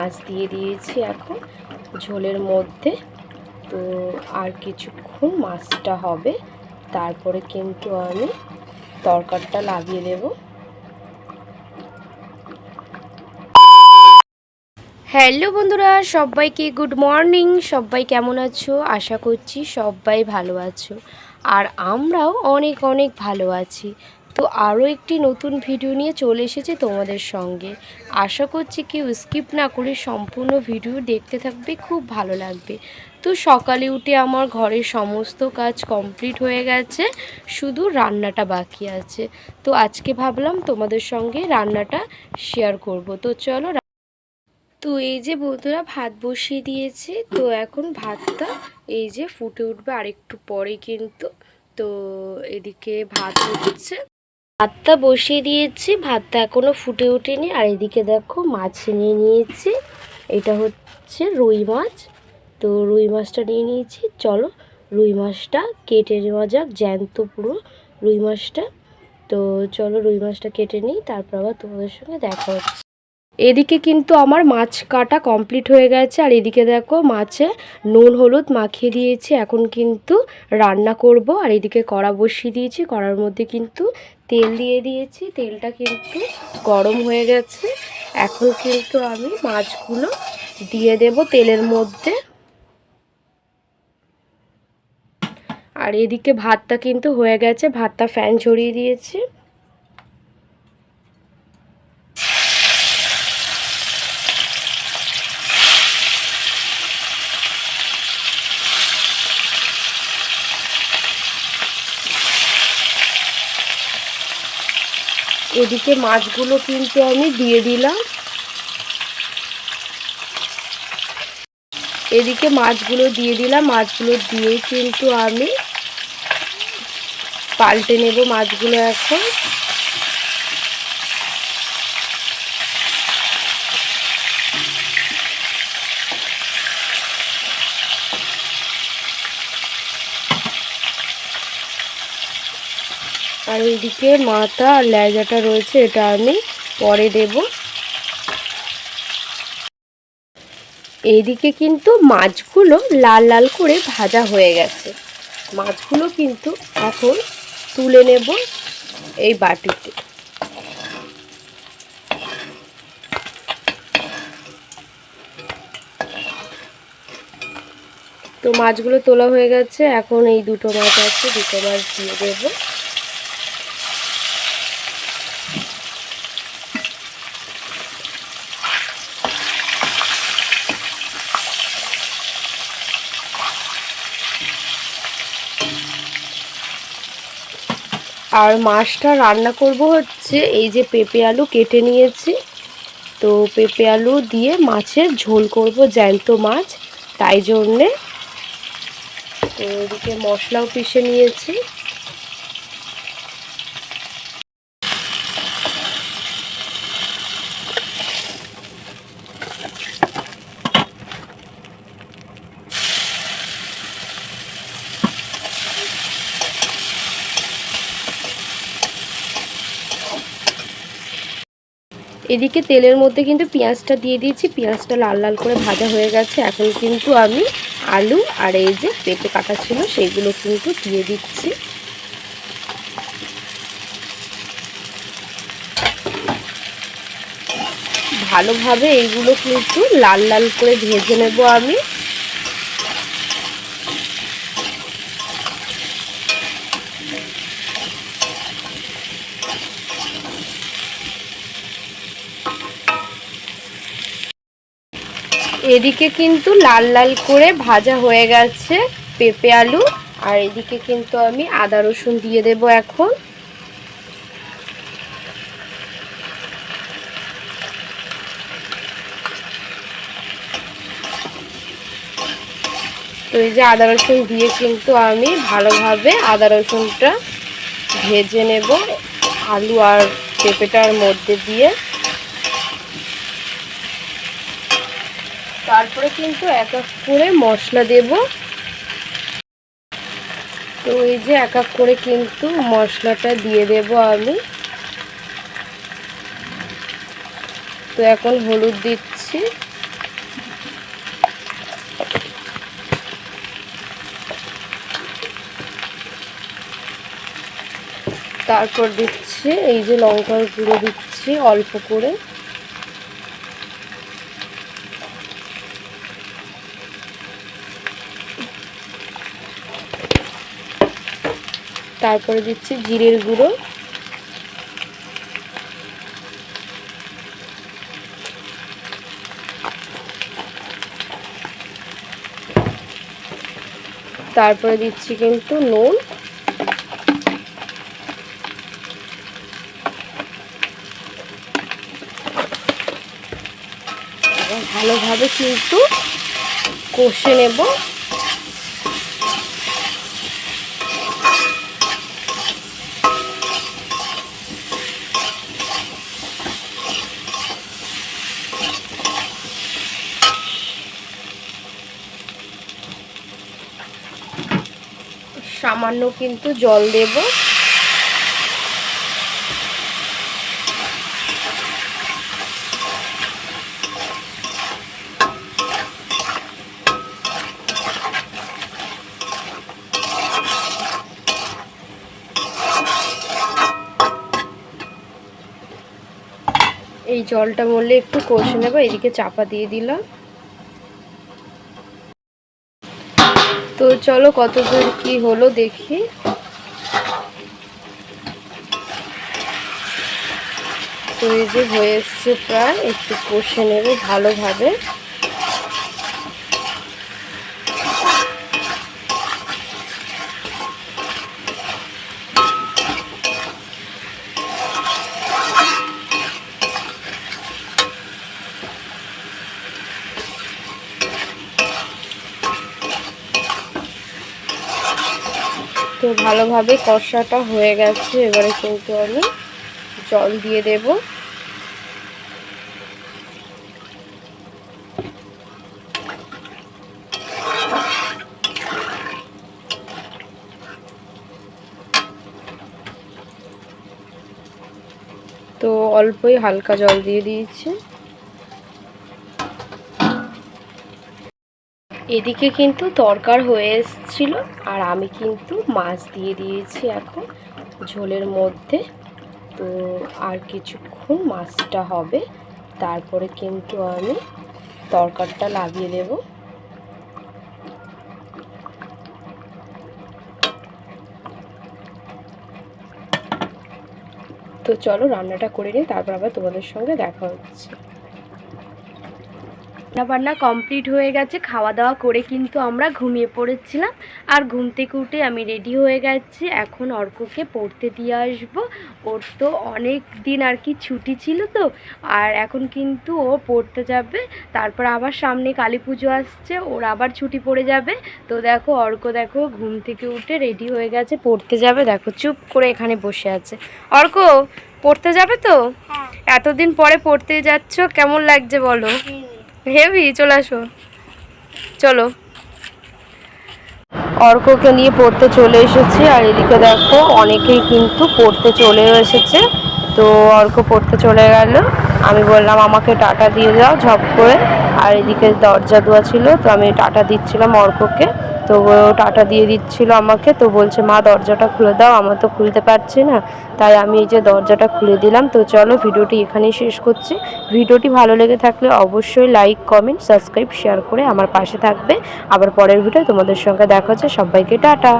মাছ দিয়ে দিয়েছি এখন ঝোলের মধ্যে। তো আর কিছুক্ষণ মাছটা হবে, তারপরে কিন্তু আমি তরকারটা লাগিয়ে দেব। হ্যালো বন্ধুরা, সবাইকে গুড মর্নিং, সবাই কেমন আছো? আশা করছি সবাই ভালো আছো। আর আমরাও অনেক অনেক ভালো আছি। তো আরও একটি নতুন ভিডিও নিয়ে চলে এসেছে তোমাদের সঙ্গে। আশা করছি কেউ স্কিপ না করে সম্পূর্ণ ভিডিও দেখতে থাকবে, খুব ভালো লাগবে। তো সকালে উঠে আমার ঘরের সমস্ত কাজ কমপ্লিট হয়ে গেছে, শুধু রান্নাটা বাকি আছে। তো আজকে ভাবলাম তোমাদের সঙ্গে রান্নাটা শেয়ার করব। তো চলো তো এই যে বন্ধুরা ভাত বসিয়ে দিয়েছি, তো এখন ভাতটা এই যে ফুটে উঠবে আরেকটু পরে কিন্তু। তো এদিকে ভাত হচ্ছে। ভাতটা বসিয়ে দিয়েছি, ভাতটা এখনও ফুটে ওঠেনি। আর এদিকে দেখো মাছ নিয়ে নিয়েছি। এটা হচ্ছে রুই মাছ। তো রুই মাছটা নিয়ে নিয়েছি। চলো রুই মাছটা কেটে নেওয়া যাক, জ্যান্ত পুরো রুই মাছটা। তো চলো রুই মাছটা কেটে নিই, তারপর আবার তোমাদের সঙ্গে দেখা হচ্ছে। এদিকে কিন্তু আমার মাছ কাটা কমপ্লিট হয়ে গেছে। আর এদিকে দেখো মাছে নুন, হলুদ মাখিয়ে দিয়েছি। এখন কিন্তু রান্না করব। আর এদিকে কড়া বসিয়ে দিয়েছি। কড়ার মধ্যে কিন্তু তেল দিয়ে দিয়েছি। তেলটা কিন্তু গরম হয়ে গেছে। এখন কিন্তু আমি মাছগুলো দিয়ে দেব তেলের মধ্যে। আর এদিকে ভাতটা কিন্তু হয়ে গেছে। ভাতটা ফ্যান ছড়িয়ে দিয়েছি। এদিকে মাছগুলো কিন্তু আমি দিয়ে দিলাম। এদিকে মাছগুলো দিয়ে দিলাম, মাছগুলো দিয়ে কিন্তু আমি পাল্টে নেব মাছগুলো এখন। আর এইদিকে মাথা আর লেজাটা রয়েছে, এটা আমি পরে দেব। এইদিকে কিন্তু মাছগুলো লাল লাল করে ভাজা হয়ে গেছে। মাছগুলো কিন্তু এখন তুলে নেব এই বাটিতে। তো মাছগুলো তোলা হয়ে গেছে, এখন এই দুটো মাছ আছে, দুটো মাছ দিয়ে দেবো। আর মাছটা রান্না করব হচ্ছে এই যে পেঁপে আলু কেটে নিয়েছি। তো পেঁপে আলু দিয়ে মাছের ঝোল করব, জ্যান্ত মাছ। তাই জন্যে তো এদিকে মশলাও পিষে নিয়েছি। এদিকে তেলের মধ্যে কিন্তু পেঁয়াজটা দিয়ে দিয়েছি। পেঁয়াজটা লাল লাল করে ভাজা হয়ে গেছে। এখন কিন্তু আমি আলু আর এই যে পেঁপে কাটা ছিল সেইগুলো কিন্তু দিয়ে দিচ্ছি। ভালোভাবে এইগুলো কিন্তু লাল লাল করে ভেজে নেব আমি। এদিকে কিন্তু লাল লাল করে ভাজা হয়ে গেছে পেঁপে আলু, আর এদিকে কিন্তু আমি আদা রসুন দিয়ে দেব এখন। তো এই যে আদা রসুন দিয়ে কিন্তু আমি ভালোভাবে আদা রসুনটা ভেজে নেব আলু আর পেঁপেটার মধ্যে দিয়ে। তারপরে কিন্তু এক এক করে মশলা দেব। তো এই যে এক এক করে কিন্তু মশলাটা দিয়ে দেব আমি। তো এখন হলুদ দিচ্ছি। তারপর দিচ্ছি এই যে লঙ্কার গুঁড়ো দিচ্ছি অল্প করে। তারপরে দিচ্ছি জিরের গুঁড়ো। তারপরে দিচ্ছি কিন্তু নুন। ভালোভাবে কিন্তু কষে নেব। সামান্য কিন্তু জল দেব। এই জলটা মরলে একটু কষে নেব এদিকে চাপা দিয়ে দিলাম। তো চলো কত দূর কি হলো দেখি। তো এই যে হয়ে এসছে প্রায় একটু কষে নেবে ভালোভাবে। ভালোভাবে কষাটা হয়ে গেছে, এবারে কিন্তু আমি জল দিয়ে দেব। তো অল্পই হালকা জল দিয়ে দিয়েছি। এদিকে কিন্তু তরকার হয়ে এসছিল, আর আমি কিন্তু মাছ দিয়ে দিয়েছি এখন ঝোলের মধ্যে। তো আর কিছুক্ষণ মাছটা হবে, তারপরে কিন্তু আমি তরকারটা লাগিয়ে দেব। তো চলো রান্নাটা করে নিই, তারপর আবার তোমাদের সঙ্গে দেখা হচ্ছে। রান্নাবান্না কমপ্লিট হয়ে গেছে খাওয়া দাওয়া করে কিন্তু আমরা ঘুমিয়ে পড়েছিলাম। আর ঘুম থেকে উঠে আমি রেডি হয়ে গেছি। এখন অর্ককে পড়তে দিয়ে আসব। ওর তো অনেক দিন আর কি ছুটি ছিল তো। আর এখন কিন্তু ও পড়তে যাবে। তারপর আবার সামনে কালী পুজো আসছে ওর আবার ছুটি পড়ে যাবে। তো দেখো অর্ক দেখো ঘুম থেকে উঠে রেডি হয়ে গেছে পড়তে যাবে। দেখো চুপ করে এখানে বসে আছে। অর্ক পড়তে যাবে তো? হ্যাঁ। এতদিন পরে পড়তে যাচ্ছ কেমন লাগছে বলো? হেভি, চলে আসো। চলো। অর্ককে নিয়ে পড়তে চলে এসেছি, আর এদিকে দেখো অনেকেই কিন্তু পড়তে চলে এসেছে। তো অর্ক পড়তে চলে গেল। আমি বললাম, আমাকে টাটা দিয়ে যাও ঝপ করে। আর এদিকে দরজা দেওয়া ছিল, তো আমি টাটা দিচ্ছিলাম অর্ককে। তো ও টাটা দিয়ে দিচ্ছিল আমাকে, তো বলছে, মা, দরজাটা খুলে দাও, আমার তো খুলতে পারছি না। তাই আমি এই যে দরজাটা খুলে দিলাম, তো চলো ভিডিওটি এখানেই শেষ করছি। ভিডিওটি ভালো লেগে থাকলে অবশ্যই লাইক, কমেন্ট, সাবস্ক্রাইব, শেয়ার করে আমার পাশে থাকবে। আবার পরের ভিডিও তোমাদের সঙ্গে দেখা হচ্ছে। সবাইকে টাটা।